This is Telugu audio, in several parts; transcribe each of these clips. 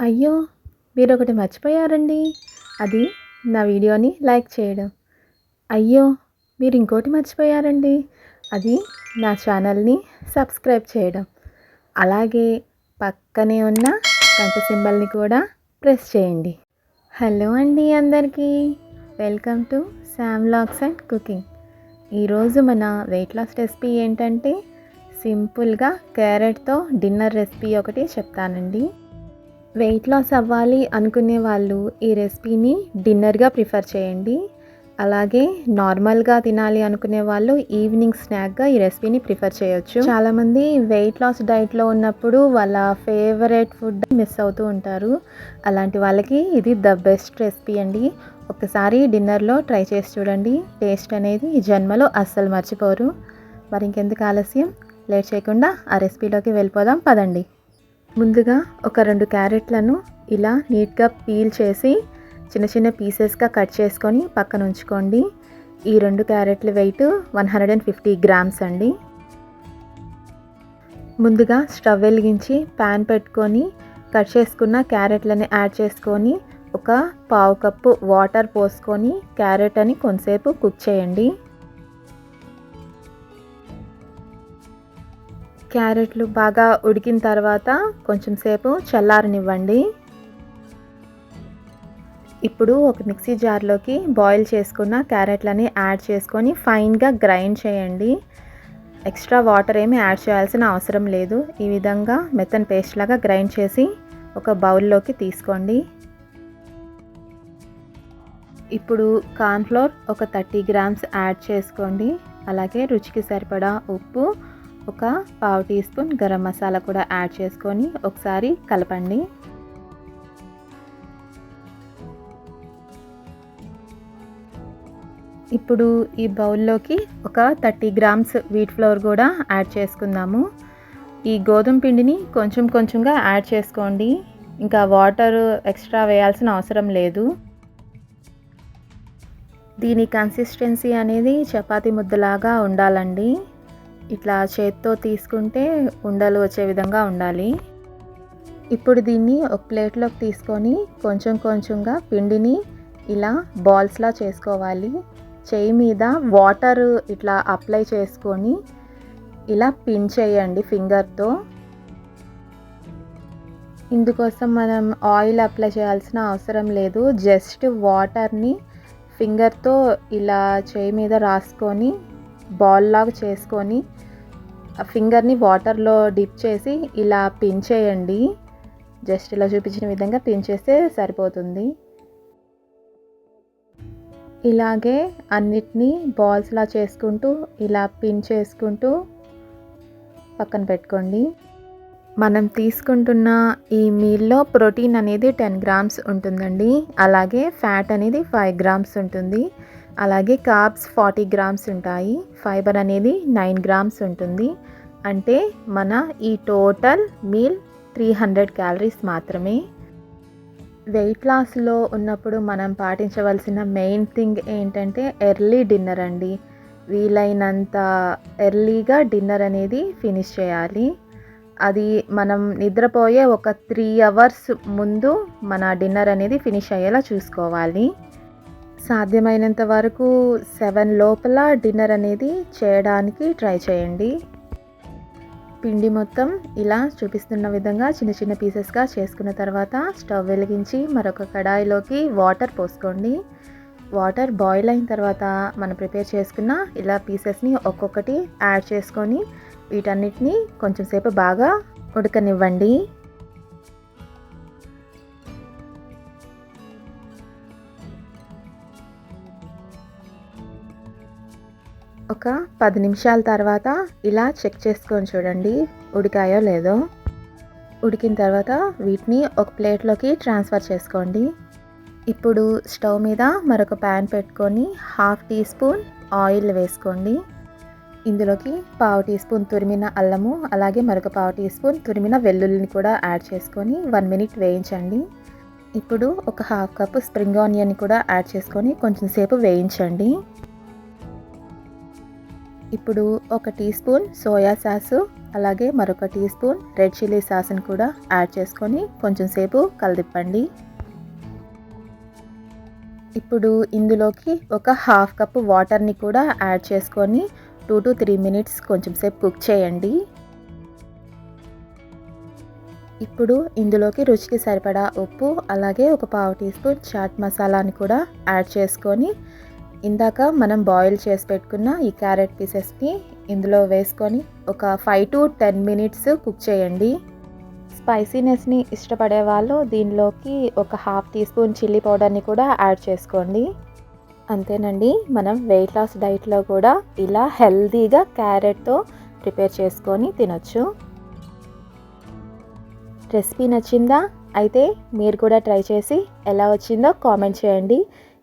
అయ్యో మీరు ఒకటి మర్చిపోయారండి. అది నా వీడియోని లైక్ చేయడం. అయ్యో మీరు ఇంకోటి మర్చిపోయారండి. అది నా ఛానల్ని సబ్స్క్రైబ్ చేయడం. అలాగే పక్కనే ఉన్న గంట సింబల్ని కూడా ప్రెస్ చేయండి. హలో అండి అందరికీ. Welcome to Sam locks and cooking. ఈరోజు మన వెయిట్ లాస్ రెసిపీ ఏంటంటే సింపుల్గా క్యారెట్తో డిన్నర్ రెసిపీ ఒకటి చెప్తానండి. వెయిట్ లాస్ అవ్వాలి అనుకునే వాళ్ళు ఈ రెసిపీని డిన్నర్గా ప్రిఫర్ చేయండి. అలాగే నార్మల్గా తినాలి అనుకునే వాళ్ళు ఈవినింగ్ స్నాక్గా ఈ రెసిపీని ప్రిఫర్ చేయొచ్చు. చాలామంది వెయిట్ లాస్ డైట్లో ఉన్నప్పుడు వాళ్ళ ఫేవరెట్ ఫుడ్ మిస్ అవుతూ ఉంటారు. అలాంటి వాళ్ళకి ఇది ద బెస్ట్ రెసిపీ అండి. ఒకసారి డిన్నర్లో ట్రై చేసి చూడండి. టేస్ట్ అనేది ఈ జన్మలో అస్సలు మర్చిపోరు. మరి ఇంకెందుకు ఆలస్యం? లేట్ చేయకుండా ఆ రెసిపీలోకి వెళ్ళిపోదాం. పదండి. ముందుగా ఒక రెండు క్యారెట్లను ఇలా నీట్గా పీల్ చేసి చిన్న చిన్న పీసెస్గా కట్ చేసుకొని పక్కన ఉంచుకోండి. ఈ రెండు క్యారెట్ల weight one hundred and fifty grams అండి. ముందుగా స్టవ్ వెలిగించి ప్యాన్ పెట్టుకొని కట్ చేసుకున్న క్యారెట్లని యాడ్ చేసుకొని ఒక పావు కప్పు వాటర్ పోసుకొని క్యారెట్ అని కొంతసేపు కుక్ చేయండి. క్యారెట్లు బాగా ఉడికిన తర్వాత కొంచెం సేపు చల్లారనివ్వండి. ఇప్పుడు ఒక మిక్సీ జార్లోకి బాయిల్ చేసుకున్న క్యారెట్లని యాడ్ చేసుకొని ఫైన్గా గ్రైండ్ చేయండి. ఎక్స్ట్రా వాటర్ ఏమి యాడ్ చేయాల్సిన అవసరం లేదు. ఈ విధంగా మెత్తన్ పేస్ట్ లాగా గ్రైండ్ చేసి ఒక బౌల్లోకి తీసుకోండి. ఇప్పుడు కార్న్ఫ్లోర్ ఒక థర్టీ గ్రామ్స్ యాడ్ చేసుకోండి. అలాగే రుచికి సరిపడా ఉప్పు ఒక పావు టీ స్పూన్ గరం మసాలా కూడా యాడ్ చేసుకొని ఒకసారి కలపండి. ఇప్పుడు ఈ బౌల్లోకి ఒక థర్టీ గ్రామ్స్ వీట్ ఫ్లోర్ కూడా యాడ్ చేసుకుందాము. ఈ గోధుమ పిండిని కొంచెం కొంచెంగా యాడ్ చేసుకోండి. ఇంకా వాటర్ ఎక్స్ట్రా వేయాల్సిన అవసరం లేదు. దీని కన్సిస్టెన్సీ అనేది చపాతీ ముద్దలాగా ఉండాలండి. ఇట్లా చేత్తో తీసుకుంటే ఉండలు వచ్చే విధంగా ఉండాలి. ఇప్పుడు దీన్ని ఒక ప్లేట్లోకి తీసుకొని కొంచెం కొంచెంగా పిండిని ఇలా బాల్స్లా చేసుకోవాలి. చేయి మీద వాటర్ ఇట్లా అప్లై చేసుకొని ఇలా పిన్ చేయండి ఫింగర్తో. ఇందుకోసం మనం ఆయిల్ అప్లై చేయాల్సిన అవసరం లేదు. జస్ట్ వాటర్ని ఫింగర్తో ఇలా చేయి మీద రాసుకొని బాల్ లాగా చేసుకొని ఫింగర్ని వాటర్లో డిప్ చేసి ఇలా పిన్ చేయండి. జస్ట్ ఇలా చూపించిన విధంగా పిన్ చేస్తే సరిపోతుంది. ఇలాగే అన్నిటినీ బాల్స్లా చేసుకుంటూ ఇలా పిన్ చేసుకుంటూ పక్కన పెట్టుకోండి. మనం తీసుకుంటున్న ఈ మీల్లో ప్రోటీన్ అనేది టెన్ గ్రామ్స్ ఉంటుందండి. అలాగే ఫ్యాట్ అనేది ఫైవ్ గ్రామ్స్ ఉంటుంది. అలాగే కార్బ్స్ ఫార్టీ గ్రామ్స్ ఉంటాయి. ఫైబర్ అనేది నైన్ గ్రామ్స్ ఉంటుంది. అంటే మన ఈ total meal three hundred calories మాత్రమే. వెయిట్ లాస్లో ఉన్నప్పుడు మనం పాటించవలసిన మెయిన్ థింగ్ ఏంటంటే ఎర్లీ డిన్నర్ అండి. వీలైనంత ఎర్లీగా డిన్నర్ అనేది ఫినిష్ చేయాలి. అది మనం నిద్రపోయే ఒక త్రీ అవర్స్ ముందు మన డిన్నర్ అనేది ఫినిష్ అయ్యేలా చూసుకోవాలి. సాధ్యమైనంత వరకు సెవెన్ లోపల డిన్నర్ అనేది చేయడానికి ట్రై చేయండి. పిండి మొత్తం ఇలా చూపిస్తున్న విధంగా చిన్న చిన్న పీసెస్గా చేసుకున్న తర్వాత స్టవ్ వెలిగించి మరొక కడాయిలోకి వాటర్ పోసుకోండి. వాటర్ బాయిల్ అయిన తర్వాత మనం ప్రిపేర్ చేసుకున్న ఇలా పీసెస్ని ఒక్కొక్కటి యాడ్ చేసుకొని వీటన్నిటిని కొంచెం సేపు బాగా ఉడకనివ్వండి. ఒక పది నిమిషాల తర్వాత ఇలా చెక్ చేసుకొని చూడండి ఉడికాయో లేదో. ఉడికిన తర్వాత వీటిని ఒక ప్లేట్లోకి ట్రాన్స్ఫర్ చేసుకోండి. ఇప్పుడు స్టవ్ మీద మరొక ప్యాన్ పెట్టుకొని హాఫ్ టీ స్పూన్ ఆయిల్ వేసుకోండి. ఇందులోకి పావు టీ స్పూన్ తురిమిన అల్లము అలాగే మరొక పావు టీ స్పూన్ తురిమిన వెల్లుల్లిని కూడా యాడ్ చేసుకొని వన్ మినిట్ వేయించండి. ఇప్పుడు ఒక హాఫ్ కప్ స్ప్రింగ్ ఆనియన్ కూడా యాడ్ చేసుకొని కొంచెం సేపు వేయించండి. ఇప్పుడు ఒక టీ స్పూన్ సోయా సాసు అలాగే మరొక టీ స్పూన్ రెడ్ చిల్లీ సాస్ని కూడా యాడ్ చేసుకొని కొంచెం సేపు కలదిప్పండి. ఇప్పుడు ఇందులోకి ఒక హాఫ్ కప్ వాటర్ని కూడా యాడ్ చేసుకొని టూ టు త్రీ మినిట్స్ కొంచెం సేపు కుక్ చేయండి. ఇప్పుడు ఇందులోకి రుచికి సరిపడా ఉప్పు అలాగే ఒక పావు టీ స్పూన్ చాట్ మసాలాని కూడా యాడ్ చేసుకొని ఇందాక మనం బాయిల్ చేసి పెట్టుకున్న ఈ క్యారెట్ పీసెస్ని ఇందులో వేసుకొని ఒక five to ten minutes cook చేయండి. స్పైసీనెస్ని ఇష్టపడే వాళ్ళు దీనిలోకి ఒక హాఫ్ టీ స్పూన్ చిల్లీ పౌడర్ని కూడా యాడ్ చేసుకోండి. అంతేనండి మనం వెయిట్ లాస్ డైట్లో కూడా ఇలా హెల్తీగా క్యారెట్తో ప్రిపేర్ చేసుకొని తినొచ్చు. రెసిపీ నచ్చిందా? అయితే మీరు కూడా ట్రై చేసి ఎలా వచ్చిందో కామెంట్ చేయండి.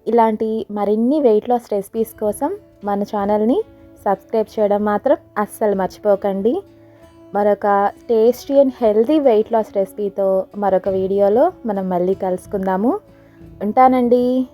ఇలాంటి మరిన్ని వెయిట్ లాస్ రెసిపీస్ కోసం మన ఛానల్ని సబ్స్క్రైబ్ చేయడం మాత్రం అస్సలు మర్చిపోకండి. మరొక tasty and healthy weight loss రెసిపీతో మరొక వీడియోలో మనం మళ్ళీ కలుసుకుందాము. ఉంటానండి.